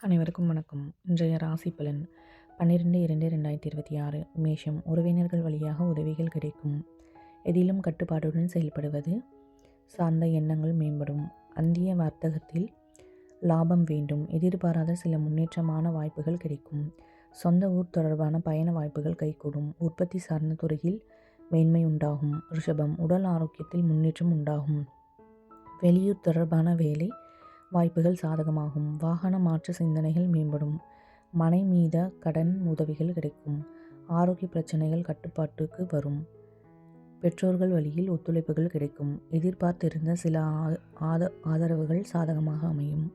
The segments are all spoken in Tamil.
அனைவருக்கும் வணக்கம். இன்றைய ராசி பலன் பன்னிரெண்டு இரண்டு ரெண்டாயிரத்தி இருபத்தி ஆறு. மேஷம் உறவினர்கள் வழியாக உதவிகள் கிடைக்கும். எதிலும் கட்டுப்பாட்டுடன் செயல்படுவது சார்ந்த எண்ணங்கள் மேம்படும். அந்திய வர்த்தகத்தில் லாபம் வேண்டும். எதிர்பாராத சில முன்னேற்றமான வாய்ப்புகள் கிடைக்கும். சொந்த ஊர் தொடர்பான பயண வாய்ப்புகள் கைகூடும். உற்பத்தி சார்ந்த துறையில் மேன்மை உண்டாகும். ரிஷபம் உடல் ஆரோக்கியத்தில் முன்னேற்றம் உண்டாகும். வெளியூர் தொடர்பான வேலை வாய்ப்புகள் சாதகமாகும். வாகன மாற்று சிந்தனைகள் மேம்படும். மனை மீத கடன் உதவிகள் கிடைக்கும். ஆரோக்கிய பிரச்சனைகள் கட்டுப்பாட்டுக்கு வரும். பெற்றோர்கள் வழியில் ஒத்துழைப்புகள் கிடைக்கும். எதிர்பார்த்திருந்த சில ஆத ஆதரவுகள் சாதகமாக அமையும்.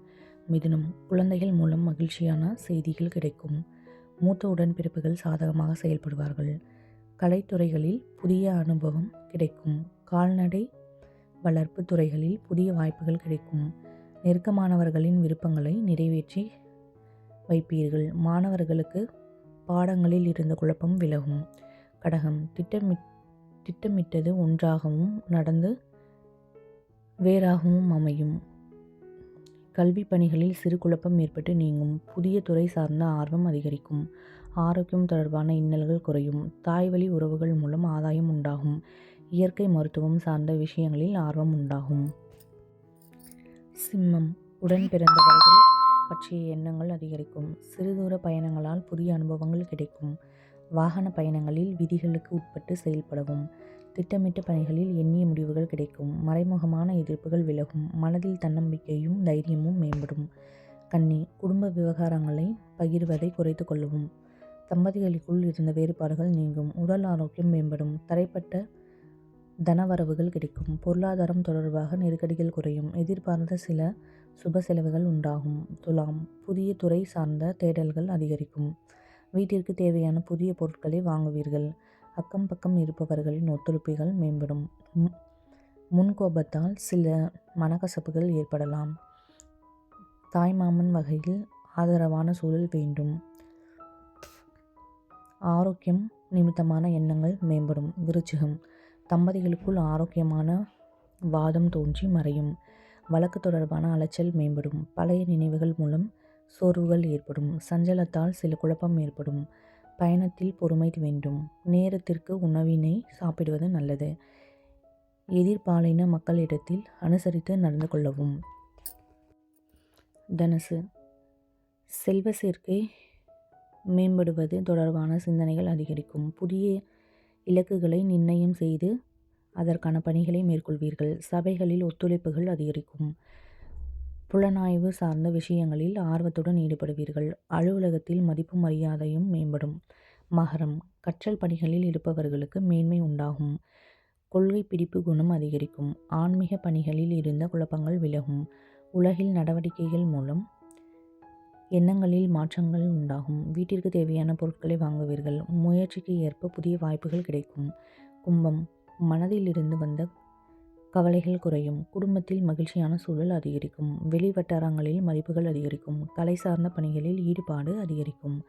மிதுனம் குழந்தைகள் மூலம் மகிழ்ச்சியான செய்திகள் கிடைக்கும். மூத்த உடன்பிறப்புகள் சாதகமாக செயல்படுவார்கள். கலைத்துறைகளில் புதிய அனுபவம் கிடைக்கும். கால்நடை வளர்ப்பு துறைகளில் புதிய வாய்ப்புகள் கிடைக்கும். நெருக்கமானவர்களின் விருப்பங்களை நிறைவேற்றி வைப்பீர்கள். மாணவர்களுக்கு பாடங்களில் இருந்த குழப்பம் விலகும். கடகம். திட்டமிட் திட்டமிட்டது ஒன்றாகவும் நடந்து வேறாகவும் அமையும். கல்வி பணிகளில் சிறு குழப்பம் ஏற்பட்டு நீங்கும். புதிய துறை சார்ந்த ஆர்வம் அதிகரிக்கும். ஆரோக்கியம் தொடர்பான இன்னல்கள் குறையும். தாய்வழி உறவுகள் மூலம் ஆதாயம் உண்டாகும். இயற்கை மருத்துவம் சார்ந்த விஷயங்களில் ஆர்வம் உண்டாகும். சிம்மம் உடன் பிறந்தவர்கள் பற்றிய எண்ணங்கள் அதிகரிக்கும். சிறுதூர பயணங்களால் புதிய அனுபவங்கள் கிடைக்கும். வாகன பயணங்களில் விதிகளுக்கு உட்பட்டு செயல்படவும். திட்டமிட்ட பணிகளில் எண்ணிய முடிவுகள் கிடைக்கும். மறைமுகமான எதிர்ப்புகள் விலகும். மனதில் தன்னம்பிக்கையும் தைரியமும் மேம்படும். கன்னி குடும்ப விவகாரங்களை பகிர்வதை குறைத்து கொள்ளவும். தம்பதிகளுக்குள் இருந்த வேறுபாடுகள் நீங்கும். உடல் ஆரோக்கியம் மேம்படும். தரைப்பட்ட தனவரவுகள் கிடைக்கும். பொருளாதாரம் தொடர்பாக நெருக்கடிகள் குறையும். எதிர்பார்த்த சில சுப செலவுகள் உண்டாகும். துலாம் புதிய துறை சார்ந்த தேடல்கள் அதிகரிக்கும். வீட்டிற்கு தேவையான புதிய பொருட்களை வாங்குவீர்கள். அக்கம் பக்கம் இருப்பவர்களின் ஒத்துழைப்புகள் மேம்படும். முன்கோபத்தால் சில மனக்கசப்புகள் ஏற்படலாம். தாய்மாமன் வகையில் ஆதரவான சூழல் வேண்டும். ஆரோக்கியம் நிமித்தமான எண்ணங்கள் மேம்படும். விருச்சிகம் தம்பதிகளுக்குள் ஆரோக்கியமான வாதம் தோன்றி மறையும். வழக்கு தொடர்பான அலைச்சல் மேம்படும். பழைய நினைவுகள் மூலம் சோர்வுகள் ஏற்படும். சஞ்சலத்தால் சில குழப்பம் ஏற்படும். பயணத்தில் பொறுமை வேண்டும். நேரத்திற்கு உணவினை சாப்பிடுவது நல்லது. எதிர்பாலின மக்களிடத்தில் அனுசரித்து நடந்து கொள்ளவும். தனுசு. செல்வ சேர்க்கை மேம்படுவது தொடர்பான சிந்தனைகள் அதிகரிக்கும். புதிய இலக்குகளை நிர்ணயம் செய்து அதற்கான பணிகளை மேற்கொள்வீர்கள். சபைகளில் ஒத்துழைப்புகள் அதிகரிக்கும். புலனாய்வு சார்ந்த விஷயங்களில் ஆர்வத்துடன் ஈடுபடுவீர்கள். அலுவலகத்தில் மதிப்பு மரியாதையும் மேம்படும். மகரம். கற்றல் பணிகளில் இருப்பவர்களுக்கு மேன்மை உண்டாகும். கொள்கை பிடிப்பு குணம் அதிகரிக்கும். ஆன்மீக பணிகளில் இருந்த குழப்பங்கள் விலகும். உலகில் நடவடிக்கைகள் மூலம் எண்ணங்களில் மாற்றங்கள் உண்டாகும். வீட்டிற்கு தேவையான பொருட்களை வாங்குவீர்கள். முயற்சிக்கு ஏற்ப புதிய வாய்ப்புகள் கிடைக்கும். கும்பம். மனதிலிருந்து வந்த கவலைகள் குறையும். குடும்பத்தில் மகிழ்ச்சியான சூழல் அதிகரிக்கும். வெளி வட்டாரங்களில் மதிப்புகள் அதிகரிக்கும். கலை சார்ந்த பணிகளில் ஈடுபாடு அதிகரிக்கும்.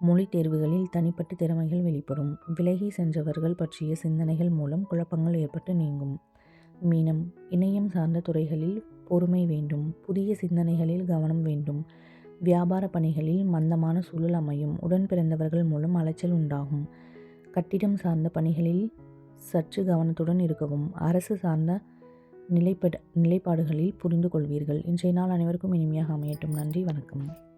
மொழி தேர்வுகளில் தனிப்பட்ட திறமைகள் வெளிப்படும். விலகி சென்றவர்கள் பற்றிய சிந்தனைகள் மூலம் குழப்பங்கள் ஏற்பட்டு நீங்கும். மீனம். இணையம் சார்ந்த துறைகளில் பொறுமை வேண்டும். புதிய சிந்தனைகளில் கவனம் வேண்டும். வியாபார பணிகளில் மந்தமான சூழல் அமையும். உடன் பிறந்தவர்கள் மூலம் அலைச்சல் உண்டாகும். கட்டிடம் சார்ந்த பணிகளில் சற்று கவனத்துடன் இருக்கவும். அரசு சார்ந்த நிலைப்பட நிலைப்பாடுகளில் புரிந்து கொள்வீர்கள் இன்றைய நாள் அனைவருக்கும் இனிமையாக அமையட்டும். நன்றி வணக்கம்.